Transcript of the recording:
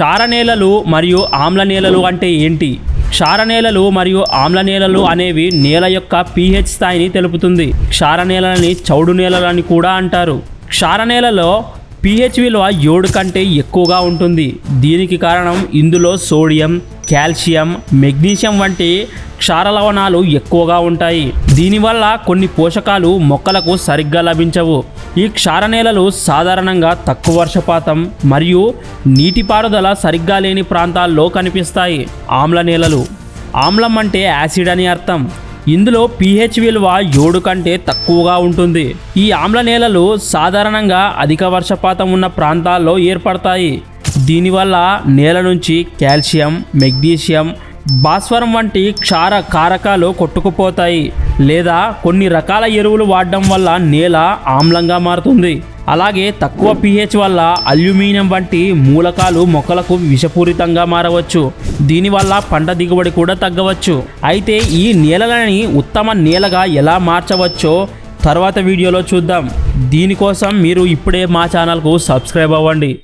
క్షారనేలలు మరియు ఆమ్ల నేలలు అంటే ఏంటి? క్షారనేలలు మరియు ఆమ్ల నేలలు అనేవి నేల యొక్క పీహెచ్ స్థాయిని తెలుపుతుంది. క్షారనేలని చౌడు నేలలని కూడా అంటారు. క్షారనేలలో పిహెచ్ విలువ ఏడు కంటే ఎక్కువగా ఉంటుంది. దీనికి కారణం ఇందులో సోడియం కాల్షియం మెగ్నీషియం వంటి క్షార లవణాలు ఎక్కువగా ఉంటాయి. దీనివల్ల కొన్ని పోషకాలు మొక్కలకు సరిగ్గా లభించవు. ఈ క్షార నేలలు సాధారణంగా తక్కువ వర్షపాతం మరియు నీటిపారుదల సరిగ్గా లేని ప్రాంతాల్లో కనిపిస్తాయి ఆమ్ల నేలలు. ఆమ్లం అంటే యాసిడ్ అని అర్థం. ఇందులో పీహెచ్ విలువ ఏడు కంటే తక్కువగా ఉంటుంది. ఈ ఆమ్ల నేలలు సాధారణంగా అధిక వర్షపాతం ఉన్న ప్రాంతాల్లో ఏర్పడతాయి. దీనివల్ల నేల నుంచి కాల్షియం మెగ్నీషియం భాస్వరం వంటి క్షార కారకాలు కొట్టుకుపోతాయి. లేదా కొన్ని రకాల ఎరువులు వాడడం వల్ల నేల ఆమ్లంగా మారుతుంది. అలాగే తక్కువ పీహెచ్ వల్ల అల్యూమినియం వంటి మూలకాలు మొక్కలకు విషపూరితంగా మారవచ్చు. దీనివల్ల పంట దిగుబడి కూడా తగ్గవచ్చు. అయితే ఈ నేలలని ఉత్తమ నేలగా ఎలా మార్చవచ్చో తర్వాత వీడియోలో చూద్దాం. దీనికోసం మీరు ఇప్పుడే మా ఛానల్కు సబ్స్క్రైబ్ అవ్వండి.